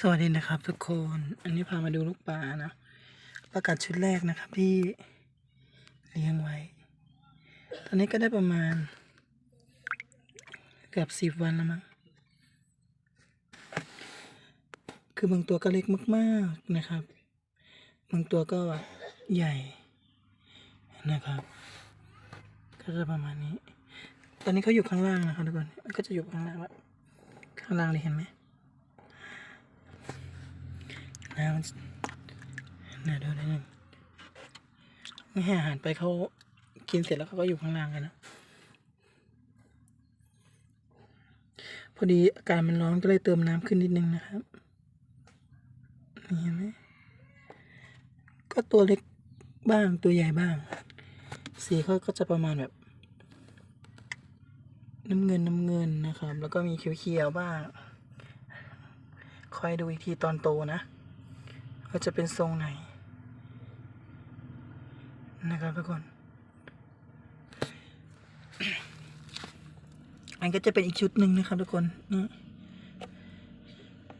สวัสดีนะครับทุกคน อันนี้พามาดูลูกปลานะ ประกาศชุดแรกนะครับที่เลี้ยงไว้ ตอนนี้ก็ได้ประมาณ เกือบสิบวันแล้วมั้ง คือบางตัวก็เล็กมากๆนะครับ บางตัวก็ใหญ่นะครับ ก็จะประมาณนี้ ตอนนี้เขาอยู่ข้างล่างนะครับทุกคน ก็จะอยู่ข้างล่างแล้วข้างล่างเลยเห็นไหม น้ำมันเนี่ยดูนิดนึงไม่ให้อาหารไปเขากินเสร็จแล้วเขาก็อยู่ข้างล่างกันนะพอดีอากาศมันร้อนก็เลยเติมน้ำขึ้นนิดนึงนะครับนี่เห็นไหมก็ตัวเล็กบ้างตัวใหญ่บ้าง สีเขาก็จะประมาณแบบ น้ำเงินน้ำเงินนะครับ แล้วก็มีเขียวๆบ้าง คอยดูอีกทีตอนโตนะ ว่าจะเป็นทรงไหน นะครับทุกคนอันก็จะเป็นอีกชุดหนึ่งนะครับทุกคนนี่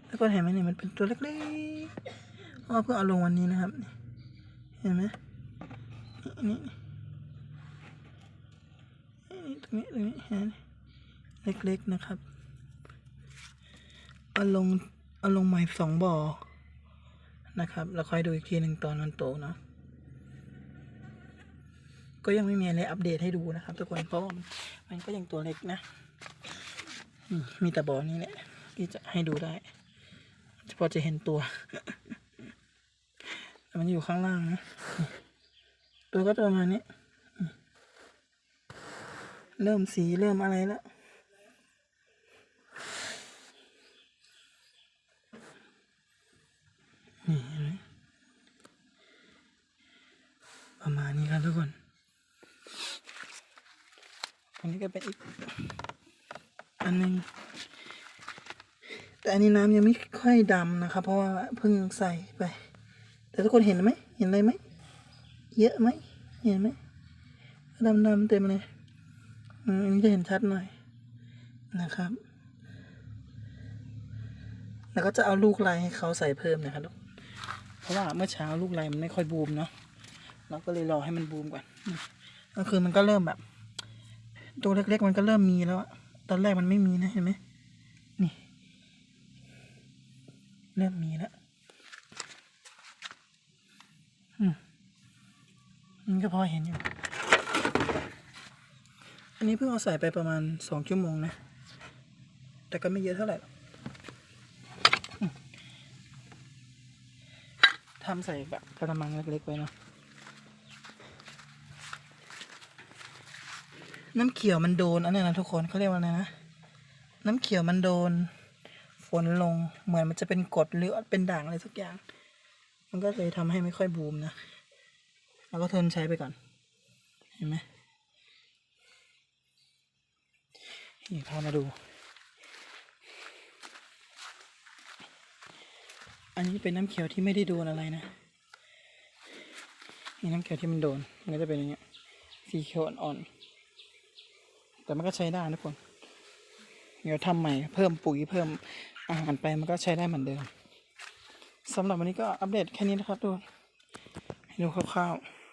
ทุกคนเห็นไหมเนี่ยมันเป็นตัวเล็กๆอ้อเพิ่งเอาลงวันนี้นะครับ เห็นไหมนี่นี่ตรงนี้ตรงนี้เห็นไหมเล็กๆนะครับเอาลงเอาลงใหม่สองบ่อ นะครับแล้วค่อยดูอีกทีหนึ่งตอนมันโตเนาะก็ยังไม่มีอะไรอัปเดตให้ดูนะครับทุกคนเพราะมันก็ยังตัวเล็กนะ มีแต่บ่อนี้แหละที่จะให้ดูได้พอจะเห็นตัว มันอยู่ข้างล่างนะ ตัวก็ประมาณนี้ เริ่มสีเริ่มอะไรแล้ว นี่เห็นไหม ประมาณนี้ครับทุกคน อันนี้ก็เป็นอีก อันหนึง แต่อันนี้น้ำยังไม่ค่อยดำนะครับ เพราะว่าเพิ่งใส่ไป แต่ทุกคนเห็นไหม เห็นอะไรไหม เยอะไหม เห็นไหมดำดำๆเต็มเลยอืมอันนี้จะเห็นชัดหน่อยนะครับ แล้วก็จะเอาลูกลายให้เขาใส่เพิ่มนะครับทุกเพราะว่าเมื่อเช้าลูกลายมันไม่ค่อยบูมเนาะ เราก็เลยรอให้มันบูมก่อนก็คือมันก็เริ่มแบบ ตัวเล็ก ๆ มันก็เริ่มมีแล้ว ตอนแรกมันไม่มีนะเห็นไหมนี่ เริ่มมีแล้วอืมมันก็พอเห็นอยู่ อันนี้เพิ่งเอาใส่ไปประมาณสองชั่วโมงนะ แต่ก็ไม่เยอะเท่าไหร่ทำใส่แบบกระมังเล็กๆไว้เนาะ น้ำเขียวมันโดนอันนี้นะทุกคนเขาเรียกว่าอะไรนะ น้ำเขียวมันโดน ฝนลงเหมือนมันจะเป็นกรดหรือเป็นด่างอะไรสักอย่าง มันก็เลยทำให้ไม่ค่อยบูมนะแล้วก็ทนใช้ไปก่อน เห็นไหมนี่พามาดู อันนี้เป็นน้ำเขียวที่ไม่ได้โดนอะไรนะนี่น้ำเขียวที่มันโดน มันก็จะเป็นอย่างเงี้ยสีเขียวอ่อนๆ แต่มันก็ใช้ได้นะทุกคนเดี๋ยวทำใหม่เพิ่มปุ๋ยเพิ่มอาหารไปมันก็ใช้ได้เหมือนเดิมสำหรับวันนี้ก็อัปเดตแค่นี้นะครับทุกคนให้ดูคร่าวๆ